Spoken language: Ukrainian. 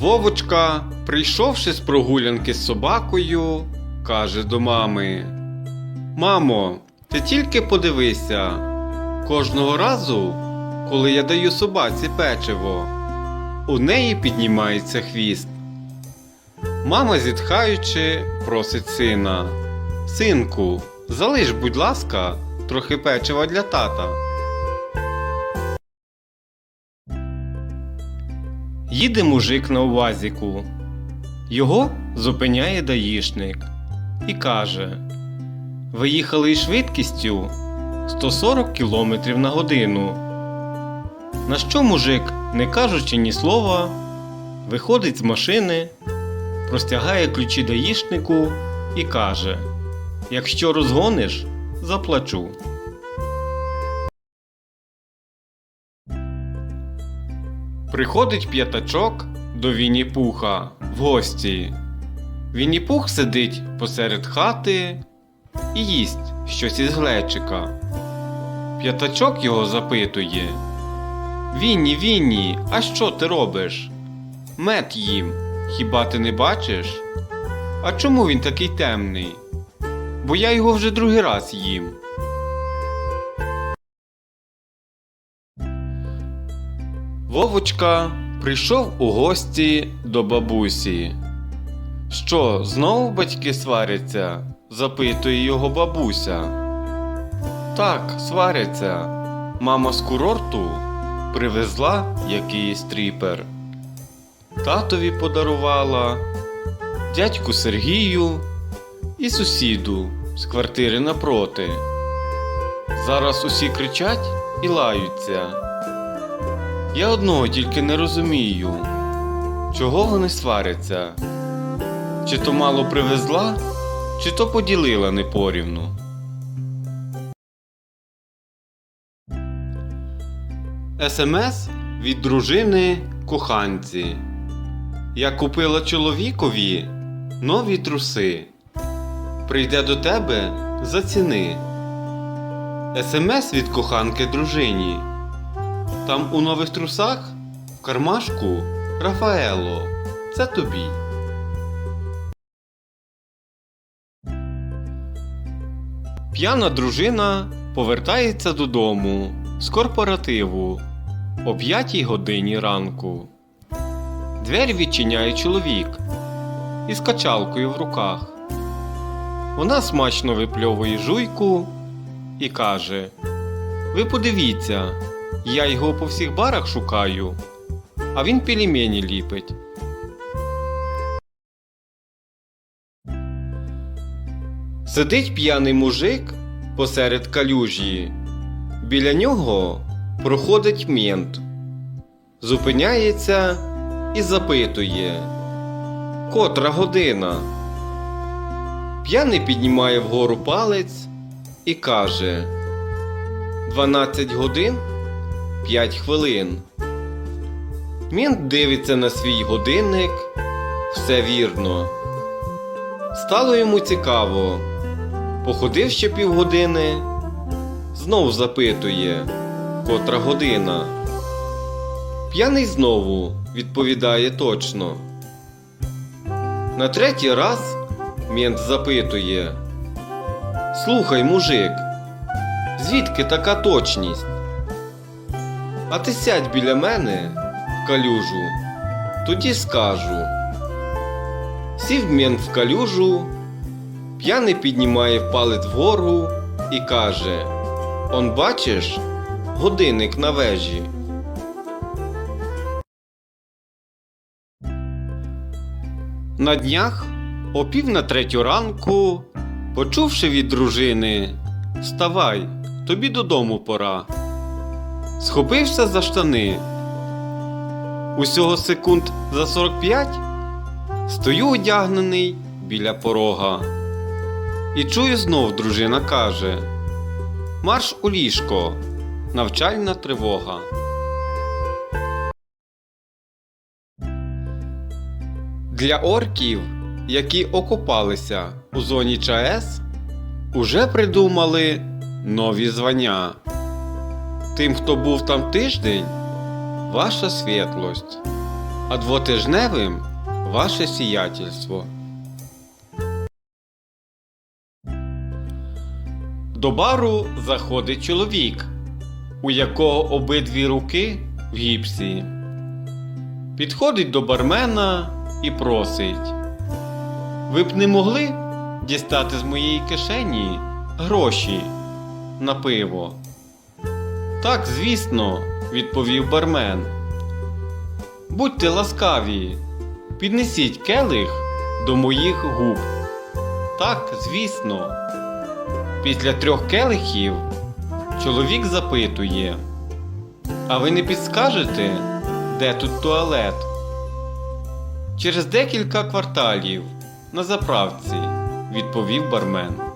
Вовочка, прийшовши з прогулянки з собакою, каже до мами: Мамо, ти тільки подивися, кожного разу, коли я даю собаці печиво, у неї піднімається хвіст. Мама, зітхаючи, просить сина: Синку, залиш, будь ласка, трохи печива для тата. Їде мужик на увазіку. Його зупиняє даїшник і каже: Ви їхали із швидкістю 140 км на годину. На що мужик, не кажучи ні слова, виходить з машини, простягає ключі даїшнику і каже: Якщо розгониш, заплачу. Приходить п'ятачок до Вінні-Пуха в гості. Вінні-Пух сидить посеред хати і їсть щось із глечика. П'ятачок його запитує: Вінні, Вінні, а що ти робиш? Мед їм, хіба ти не бачиш? А чому він такий темний? Бо я його вже другий раз їм. Вовочка прийшов у гості до бабусі. Що, знову батьки сваряться? запитує його бабуся. Так, сваряться. Мама з курорту привезла якийсь тріпер. Татові подарувала, дядьку Сергію і сусіду з квартири напроти. Зараз усі кричать і лаються. Я одного тільки не розумію, чого вони сваряться? Чи то мало привезла, чи то поділила непорівну. СМС від дружини коханці. Я купила чоловікові нові труси. Прийде до тебе заціни. СМС від коханки дружині. Там у нових трусах в кармашку Рафаело. Це тобі. П'яна дружина повертається додому з корпоративу о 5 годині ранку. Двері відчиняє чоловік із качалкою в руках. Вона смачно випльовує жуйку і каже: Ви подивіться, я його по всіх барах шукаю, а він пельмені ліпить. Сидить п'яний мужик посеред калюжі. Біля нього проходить мент. Зупиняється і запитує Котра година. П'яний піднімає вгору палець і каже 12 годин 5 хвилин. Мент дивиться на свій годинник. Все вірно. Стало йому цікаво. Походив ще півгодини, знов запитує, котра година. П'яний знову відповідає точно. На третій раз мент запитує: Слухай, мужик, звідки така точність? А ти сядь біля мене в калюжу, тоді скажу. Сів мент в калюжу, п'яний піднімає палець вгору і каже: Он бачиш, годинник на вежі. На днях, о пів на третю ранку, почувши від дружини Вставай, тобі додому пора. Схопився за штани. Усього секунд за 45 стою одягнений біля порога. І чую знов дружина каже: Марш у ліжко, навчальна тривога. Для орків, які окопалися у зоні ЧАЕС, уже придумали нові звання. Тим, хто був там тиждень, ваша світлость. а двотижневим ваше сіятельство. До бару заходить чоловік, у якого обидві руки в гіпсі. Підходить до бармена і просить. Ви б не могли дістати з моєї кишені гроші на пиво? Так, звісно, відповів бармен. Будьте ласкаві, піднесіть келих до моїх губ. Так, звісно. Після трьох келихів чоловік запитує: А ви не підскажете, де тут туалет? Через декілька кварталів на заправці, відповів бармен.